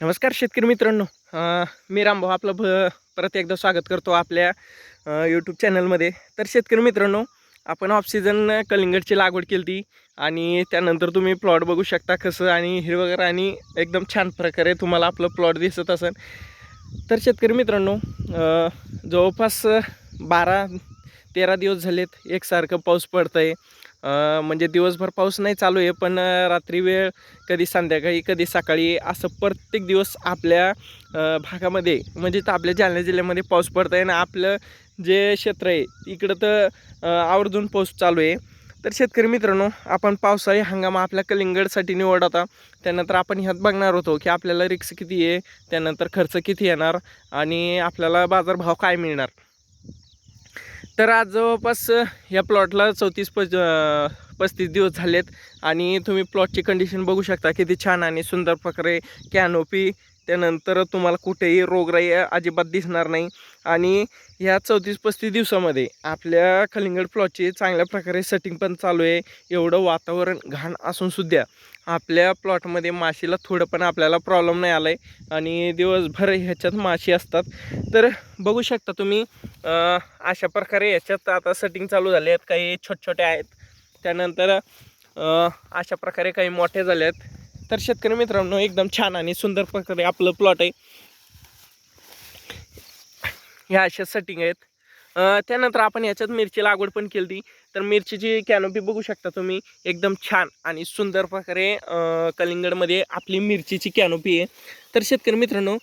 नमस्कार शेतकरी मित्रांनो. मी रामभाऊ आपलं भ परत एकदा स्वागत करतो आपल्या यूट्यूब चॅनलमध्ये तर शेतकरी मित्रांनो आपण ऑफ कलिंगडची लागवड केली ती आणि त्यानंतर तुम्ही प्लॉट बघू शकता कसं आणि हिरवगर आणि एकदम छान प्रकारे तुम्हाला आपलं प्लॉट दिसत असेल. तर शेतकरी मित्रांनो जवळपास बारा तेरा दिवस झालेत. एकसारखं पाऊस पडतं आहे म्हणजे दिवसभर पाऊस नाही चालू आहे पण रात्री वेळ कधी संध्याकाळी कधी सकाळी असं प्रत्येक दिवस आपल्या भागामध्ये म्हणजे तर आपल्या जालना जिल्ह्यामध्ये पाऊस पडत आहे आणि आपलं जे क्षेत्र आहे इकडं तर आवर्जून पाऊस चालू आहे. तर शेतकरी मित्रांनो आपण पावसाळी हंगाम आपल्या कलिंगडसाठी निवड होता त्यानंतर आपण ह्यात बघणार होतो की आपल्याला रिक्स किती आहे त्यानंतर खर्च किती येणार आणि आपल्याला बाजारभाव काय मिळणार. तर आज जवळपास या प्लॉटला चौतीस प पस्तीस दिवस झालेत आणि तुम्ही प्लॉटची कंडिशन बघू शकता किती छान आणि सुंदर प्रकारे कॅनोपी त्यानंतर तुम्हाला कुठेही रोगराई अजिबात दिसणार नाही. आणि ह्या चौतीस पस्तीस दिवसामध्ये आपल्या कलिंगड प्लॉटची चांगल्या प्रकारे सेटिंग पण चालू आहे. एवढं वातावरण घाण असूनसुद्धा आपल्या प्लॉटमध्ये माशीला थोडं पण आपल्याला प्रॉब्लेम नाही आला आहे आणि दिवसभर ह्याच्यात माशी असतात. तर बघू शकता तुम्ही अशा प्रकारे ह्याच्यात आता सेटिंग चालू झाले आहेत काही छोटे छोटे आहेत. त्यानंतर अशा प्रकारे काही मोठे झाले आहेत तर शेतकरी मित्रांनो एकदम छान आणि सुंदर प्रकारे आपलं प्लॉट आहे. ह्या अशा सेटिंग आहेत. त्यानंतर आपण याच्यात मिरची लागवड पण केली ती तर मिरचीची कॅनोपी बघू शकता तुम्ही. एकदम छान आणि सुंदर प्रकारे कलिंगडमध्ये आपली मिरचीची कॅनोपी आहे. तर शेतकरी मित्रांनो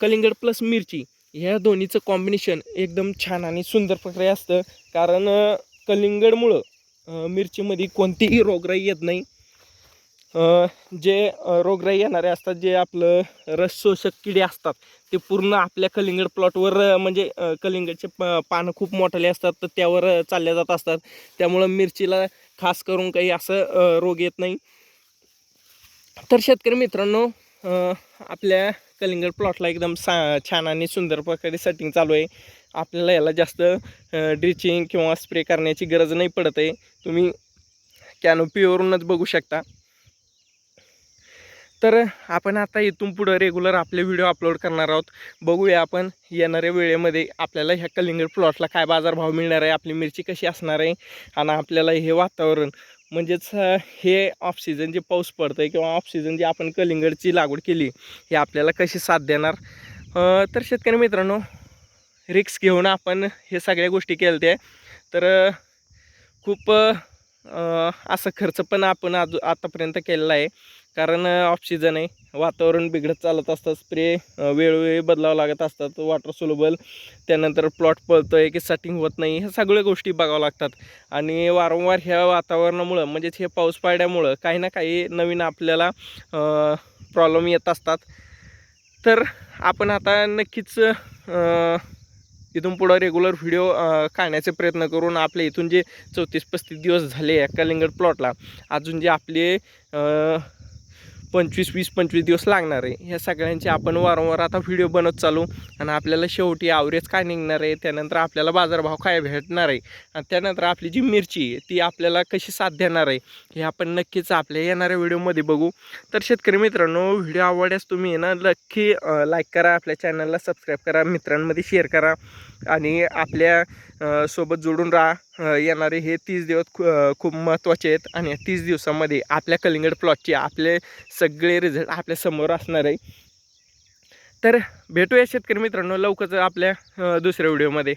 कलिंगड प्लस मिरची ह्या दोन्हीचं कॉम्बिनेशन एकदम छान आणि सुंदर प्रकारे असतं. कारण कलिंगडमुळं मिरचीमध्ये कोणतीही रोगराई येत नाही. जे रोगराई येणारे असतात जे आपलं रस शोषक किडे असतात ते पूर्ण आपल्या कलिंगड प्लॉटवर म्हणजे कलिंगडचे प पानं खूप मोठाले असतात तर त्यावर चालल्या जात असतात. त्यामुळं मिरचीला खास करून काही असं रोग येत नाही. तर शेतकरी मित्रांनो आपल्या कलिंगड प्लॉटला एकदम सा छान आणि सुंदर प्रकारे सेटिंग चालू आहे. आपल्याला याला जास्त ड्रिचिंग किंवा स्प्रे करण्याची गरज नाही पडत आहे. तुम्ही कॅनोपीवरूनच बघू शकता. तर आपण आता इथून पुढं रेग्युलर आपले व्हिडिओ अपलोड करणार आहोत. बघूया आपण येणाऱ्या वेळेमध्ये आपल्याला ह्या कलिंगड प्लॉटला काय बाजारभाव मिळणार आहे आपली मिरची कशी असणार आहे आणि आपल्याला हे वातावरण म्हणजेच हे ऑफ सीझन जे पाऊस पडतं आहे किंवा ऑफ सीझन जे आपण कलिंगडची लागवड केली हे आपल्याला कशी साथ देणार? तर शेतकरी मित्रांनो रिक्स घेऊन आपण हे सगळ्या गोष्टी केल्या त्या तर खूप असं खर्च पण आपण आज आतापर्यंत केलेला आहे. कारण ऑक्सिजन आहे. वातावरण बिघडत चालत असतं. स्प्रे वेळोवेळी बदलावं लागत असतात. वॉटर सोलबल त्यानंतर प्लॉट पळतो आहे की सेटिंग होत नाही. ह्या सगळ्या गोष्टी बघाव्या लागतात. आणि वारंवार ह्या वातावरणामुळं म्हणजेच हे पाऊस पाडल्यामुळं काही ना काही नवीन आपल्याला प्रॉब्लेम येत असतात. तर आपण आता नक्कीच इथून पुढं रेग्युलर व्हिडिओ काढण्याचे प्रयत्न करून आपले इथून जे चौतीस पस्तीस दिवस झाले या कलिंगड प्लॉटला अजून जे आपले पंचवीस वीस पंचवीस दिवस लागणार आहे. ह्या सगळ्यांचे आपण वारंवार आता व्हिडिओ बनत चालू. आणि आपल्याला शेवटी आवरेज काय निघणार आहे त्यानंतर आपल्याला बाजारभाव काय भेटणार आहे आणि त्यानंतर आपली जी मिरची आहे ती आपल्याला कशी साथ देणार आहे हे आपण नक्कीच आपल्या येणाऱ्या व्हिडिओमध्ये बघू. तर शेतकरी मित्रांनो व्हिडिओ आवडल्यास तुम्ही ना नक्की लाईक करा आपल्या चॅनलला सबस्क्राईब करा मित्रांमध्ये शेअर करा. आणि आपल्या सोबत जोडून राहा येणारे हे तीस दिवस खू खूप महत्त्वाचे आहेत. आणि या तीस दिवसामध्ये आपल्या कलिंगड प्लॉटचे आपले सगळे रिझल्ट आपल्यासमोर असणार आहे. तर भेटूया शेतकरी मित्रांनो लवकरच आपल्या दुसऱ्या व्हिडिओमध्ये